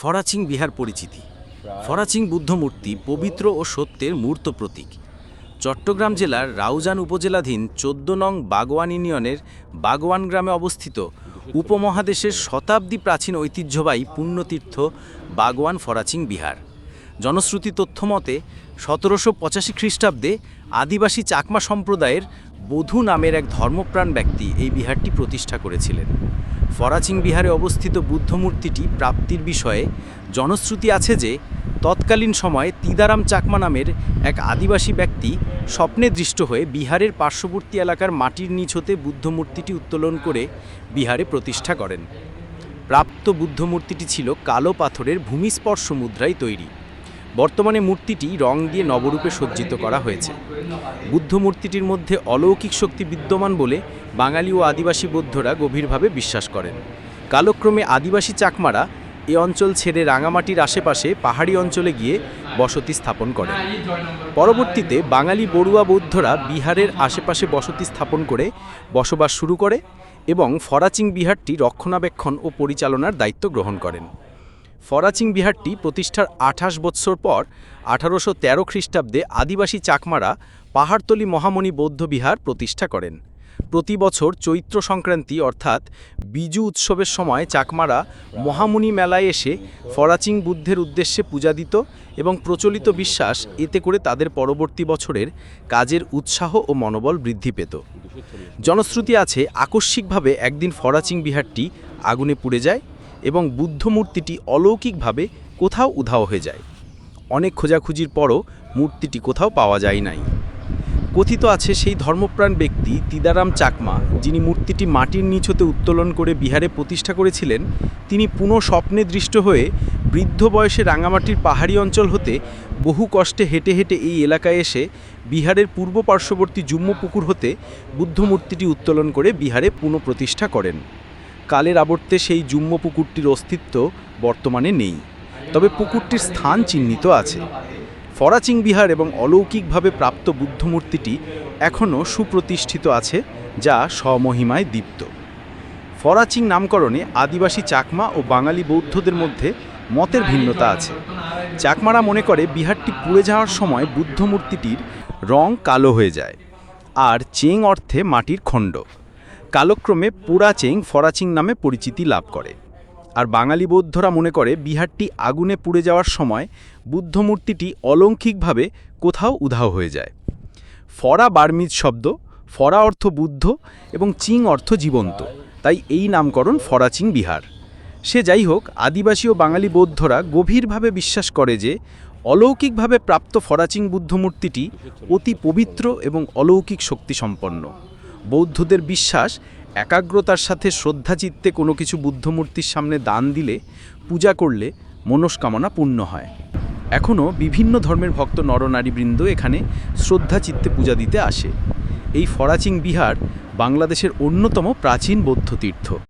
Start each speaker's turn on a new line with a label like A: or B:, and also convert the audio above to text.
A: ফরাচিং বিহার পরিচিতি। ফরাচিং বুদ্ধমূর্তি পবিত্র ও সত্যের মূর্ত প্রতীক। চট্টগ্রাম জেলার রাউজান উপজেলাধীন চোদ্দ নং বাগওয়ান ইউনিয়নের বাগওয়ান গ্রামে অবস্থিত উপমহাদেশের শতাব্দী প্রাচীন ঐতিহ্যবাহী পুণ্যতীর্থ বাগওয়ান ফরাচিং বিহার। জনশ্রুতি তথ্য মতে সতেরোশো পঁচাশি খ্রিস্টাব্দে আদিবাসী চাকমা সম্প্রদায়ের বধূ নামের এক ধর্মপ্রাণ ব্যক্তি এই বিহারটি প্রতিষ্ঠা করেছিলেন। ফরাচিং বিহারে অবস্থিত বুদ্ধমূর্তিটি প্রাপ্তির বিষয়ে জনশ্রুতি আছে যে, তৎকালীন সময়ে তিদারাম চাকমা নামের এক আদিবাসী ব্যক্তি স্বপ্নে দৃষ্ট হয়ে বিহারের পার্শ্ববর্তী এলাকার মাটির নিচ হতে বুদ্ধমূর্তিটি উত্তোলন করে বিহারে প্রতিষ্ঠা করেন। প্রাপ্ত বুদ্ধমূর্তিটি ছিল কালো পাথরের ভূমিস্পর্শ মুদ্রায় তৈরি। বর্তমানে মূর্তিটি রং দিয়ে নবরূপে সজ্জিত করা হয়েছে। বুদ্ধ মূর্তিটির মধ্যে অলৌকিক শক্তি বিদ্যমান বলে বাঙালি ও আদিবাসী বৌদ্ধরা গভীরভাবে বিশ্বাস করেন। কালক্রমে আদিবাসী চাকমারা এ অঞ্চল ছেড়ে রাঙামাটির আশেপাশে পাহাড়ি অঞ্চলে গিয়ে বসতি স্থাপন করেন। পরবর্তীতে বাঙালি বড়ুয়া বৌদ্ধরা বিহারের আশেপাশে বসতি স্থাপন করে বসবাস শুরু করে এবং ফরাচিং বিহারটি রক্ষণাবেক্ষণ ও পরিচালনার দায়িত্ব গ্রহণ করেন। ফরাচিং বিহারটি প্রতিষ্ঠার আঠাশ বৎসর পর আঠারোশো তেরো খ্রিস্টাব্দে আদিবাসী চাকমারা পাহাড়তলি মহামণি বৌদ্ধ বিহার প্রতিষ্ঠা করেন। প্রতি বছর চৈত্র সংক্রান্তি, অর্থাৎ বিজু উৎসবের সময় চাকমারা মহামুনি মেলায় এসে ফরাচিং বুদ্ধের উদ্দেশ্যে পূজা দিত এবং প্রচলিত বিশ্বাস এতে করে তাদের পরবর্তী বছরের কাজের উৎসাহ ও মনোবল বৃদ্ধি পেত। জনশ্রুতি আছে, আকস্মিকভাবে একদিন ফরাচিং বিহারটি আগুনে পুড়ে যায় এবং বুদ্ধ মূর্তিটি অলৌকিকভাবে কোথাও উধাও হয়ে যায়। অনেক খোঁজাখুঁজির পরও মূর্তিটি কোথাও পাওয়া যায় নাই। কথিত আছে সেই ধর্মপ্রাণ ব্যক্তি তিদারাম চাকমা, যিনি মূর্তিটি মাটির নিচ হতে উত্তোলন করে বিহারে প্রতিষ্ঠা করেছিলেন, তিনি পুনঃ স্বপ্নে দৃষ্ট হয়ে বৃদ্ধ বয়সে রাঙামাটির পাহাড়ি অঞ্চল হতে বহু কষ্টে হেঁটে হেঁটে এই এলাকায় এসে বিহারের পূর্ব পার্শ্ববর্তী জুম্ম পুকুর হতে বুদ্ধ মূর্তিটি উত্তোলন করে বিহারে পুনঃপ্রতিষ্ঠা করেন। কালের আবর্তে সেই জুম্ম পুকুরটির অস্তিত্ব বর্তমানে নেই। তবে পুকুরটির স্থান চিহ্নিত আছে। ফরাচিং বিহার এবং অলৌকিকভাবে প্রাপ্ত বুদ্ধমূর্তিটি এখনও সুপ্রতিষ্ঠিত আছে, যা স্বমহিমায় দীপ্ত। ফরাচিং নামকরণে আদিবাসী চাকমা ও বাঙালি বৌদ্ধদের মধ্যে মতের ভিন্নতা আছে। চাকমারা মনে করে বিহারটি পুড়ে যাওয়ার সময় বুদ্ধমূর্তিটির রং কালো হয়ে যায়, আর চেং অর্থে মাটির খণ্ড। কালক্রমে পুরা চেং ফরাচিং নামে পরিচিতি লাভ করে। আর বাঙালি বৌদ্ধরা মনে করে বিহারটি আগুনে পুড়ে যাওয়ার সময় বুদ্ধমূর্তিটি অলৌকিকভাবে কোথাও উধাও হয়ে যায়। ফরা বার্মিজ শব্দ, ফরা অর্থ বুদ্ধ এবং চিং অর্থ জীবন্ত। তাই এই নামকরণ ফরাচিং বিহার। সে যাই হোক আদিবাসী ও বাঙালি বৌদ্ধরা গভীরভাবে বিশ্বাস করে যে অলৌকিকভাবে প্রাপ্ত ফরাচিং বুদ্ধমূর্তিটি অতি পবিত্র এবং অলৌকিক শক্তিসম্পন্ন। বৌদ্ধদের বিশ্বাস, একাগ্রতার সাথে শ্রদ্ধাচিত্তে কোনো কিছু বুদ্ধমূর্তির সামনে দান দিলে, পূজা করলে মনস্কামনা পূর্ণ হয়। এখনও বিভিন্ন ধর্মের ভক্ত নরনারীবৃন্দ এখানে শ্রদ্ধাচিত্তে পূজা দিতে আসে। এই ফরাচিং বিহার বাংলাদেশের অন্যতম প্রাচীন বৌদ্ধ তীর্থ।